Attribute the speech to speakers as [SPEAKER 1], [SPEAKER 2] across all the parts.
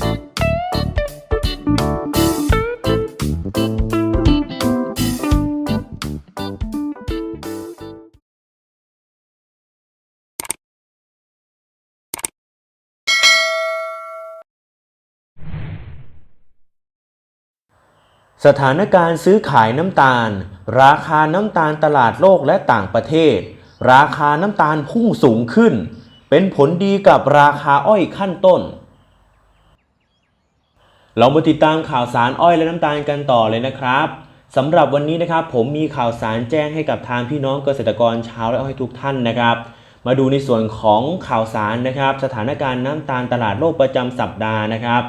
[SPEAKER 1] สถานการณ์ซื้อขายน้ำตาล ราคาน้ำตาลตลาดโลกและต่างประเทศ ราคาน้ำตาลพุ่งสูงขึ้น เป็นผลดีกับราคาอ้อยขั้นต้น เรามาติดตามข่าวสารอ้อยและน้ำตาลกันต่อเลยนะครับสำหรับวันนี้นะครับผมมีข่าวสารแจ้งให้กับทางพี่น้องเกษตรกรชาวและอ้อยทุกท่านนะครับ มาดูในส่วนของข่าวสารนะครับ สถานการณ์น้ำตาลตลาดโลกประจำสัปดาห์นะครับ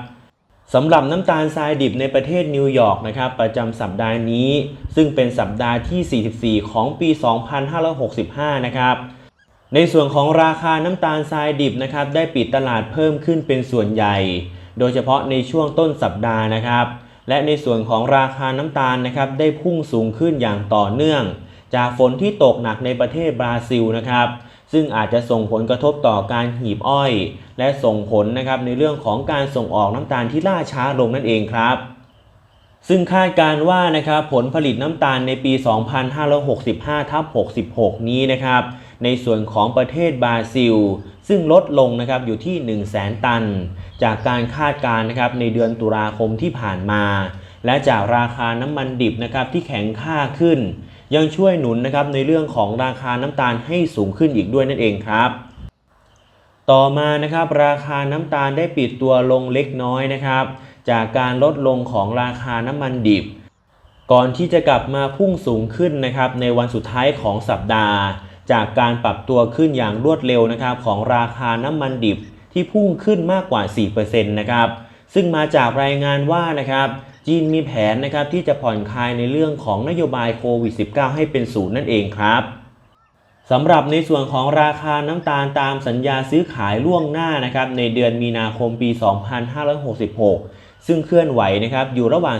[SPEAKER 1] สำหรับน้ำตาลทรายดิบในประเทศนิวยอร์กนะครับประจำสัปดาห์นี้ ซึ่งเป็นสัปดาห์ที่ 44 ของปี 2565 นะครับในส่วนของราคาน้ำตาลทรายดิบนะครับได้ปิดตลาดเพิ่มขึ้นเป็นส่วนใหญ่ โดยเฉพาะในช่วงต้นสัปดาห์นะครับ และในส่วนของราคาน้ำตาลนะครับได้พุ่งสูงขึ้นอย่างต่อเนื่อง จากฝนที่ตกหนักในประเทศบราซิลนะครับซึ่งอาจจะส่งผลกระทบต่อการหีบอ้อย และส่งผลนะครับในเรื่องของการส่งออกน้ำตาลที่ล่าช้าลงนั่นเองครับ ซึ่งคาดการว่านะครับผลผลิตน้ำตาลในปี 2565ทับ66 นี้นะครับ ในส่วนของประเทศบราซิล ซึ่งลดลงนะครับอยู่ที่ 1 0 0 0 0แตัน จากการคาดการณ์นะครับในเดือนตุลาคมที่ผ่านมา และจากราคาน้ำมันดิบนะครับที่แข็งค่าขึ้น ยังช่วยหนุนนะครับในเรื่องของราคาน้ำตาลให้สูงขึ้นอีกด้วยนั่นเองครับต่อมานะครับราคาน้ำตาลได้ปิดตัวลงเล็กน้อยนะครับ จากการลดลงของราคาน้ำมันดิบ ก่อนที่จะกลับมาพุ่งสูงขึ้นนะครับในวันสุดท้ายของสัปดาห์ จากการปรับตัวขึ้นอย่างรวดเร็วนะครับของราคาน้ำมันดิบที่พุ่งขึ้นมากกว่า 4%นะครับซึ่งมาจากรายงานว่านะครับจีนมีแผนนะครับที่จะผ่อนคลายในเรื่องของนโยบายโควิด -19 ให้เป็นศูนย์นั่นเองครับสำหรับในส่วนของราคาน้ำตาลตามสัญญาซื้อขายล่วงหน้านะครับในเดือนมีนาคมปี 2566 ซึ่งเคลื่อนไหวนะครับอยู่ระหว่าง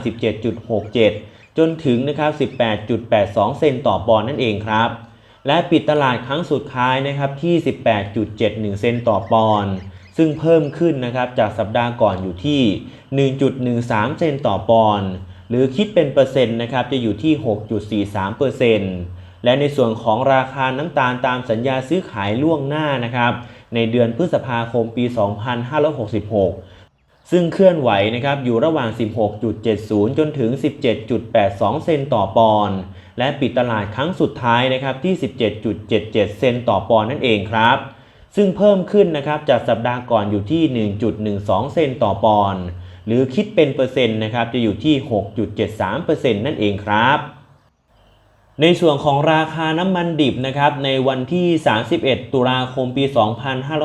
[SPEAKER 1] 17.67 จนถึงนะครับ 18.82 เซนต์ต่อปอนด์นั่นเองครับ และปิดตลาดครั้งสุดท้ายนะครับที่ 18.71 เซนต์ต่อปอนด์ซึ่งเพิ่มขึ้นนะครับจากสัปดาห์ก่อนอยู่ที่ 1.13 เซนต์ต่อปอนด์หรือคิดเป็นเปอร์เซ็นต์นะครับจะอยู่ที่ 6.43เปอร์เซ็นต์และในส่วนของราคาน้ำตาลตามสัญญาซื้อขายล่วงหน้านะครับในเดือนพฤษภาคมปี 2566 ซึ่งเคลื่อนไหวนะครับอยู่ระหว่าง 16.70 จนถึง 17.82 เซนต์ต่อปอนด์ และปิดตลาดครั้งสุดท้ายนะครับที่ 17.77 เซนต์ต่อปอนด์นั่นเองครับ ซึ่งเพิ่มขึ้นนะครับจากสัปดาห์ก่อนอยู่ที่ 1.12 เซนต์ต่อปอนด์หรือคิดเป็นเปอร์เซ็นต์นะครับจะอยู่ที่ 6.73%นั่นเองครับในส่วนของราคาน้ำมันดิบนะครับในวันที่ 31 ตุลาคมปี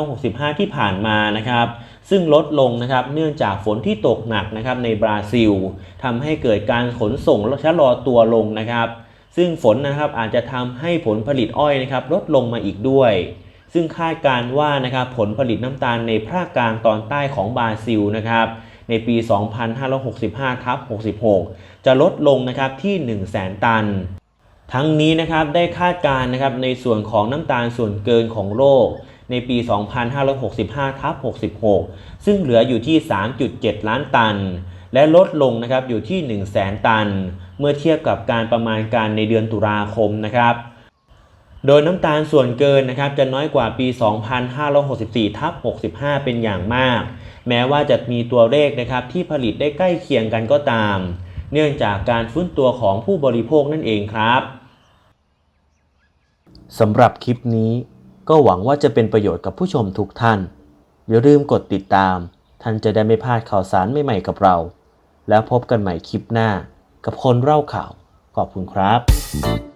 [SPEAKER 1] 2565 ที่ผ่านมานะครับซึ่งลดลงนะครับเนื่องจากฝนที่ตกหนักนะครับในบราซิลทำให้เกิดการขนส่งชะลอตัวลงนะครับ ซึ่งฝนนะครับอาจจะทำให้ผลผลิตอ้อยนะครับลดลงมาอีกด้วย ซึ่งคาดการว่านะครับผลผลิตน้ำตาลในภาคกลางตอนใต้ของบราซิลนะครับในปี 2565ทับ66 จะลดลงนะครับที่ 1 0 0 0 0แสนตัน ทั้งนี้นะครับได้คาดการณ์นะครับในส่วนของน้ำตาลส่วนเกินของโลกในปี 2565ทับ66 ซึ่งเหลืออยู่ที่ 3.7 ล้านตัน และลดลงนะครับอยู่ที่ 1 0 0 0 0แสนตัน เมื่อเทียบกับการประมาณการในเดือนตุลาคมนะครับโดยน้ำตาลส่วนเกินนะครับจะน้อยกว่าปี 2564 ทับ 65 เป็นอย่างมาก แม้ว่าจะมีตัวเลขนะครับที่ผลิตได้ใกล้เคียงกันก็ตาม เนื่องจากการฟื้นตัวของผู้บริโภคนั่นเองครับสำหรับคลิปนี้ก็หวังว่าจะเป็นประโยชน์กับผู้ชมทุกท่าน อย่าลืมกดติดตาม ท่านจะได้ไม่พลาดข่าวสารใหม่ๆกับเรา แล้วพบกันใหม่คลิปหน้า กับคนเล่าข่าว ขอบคุณครับ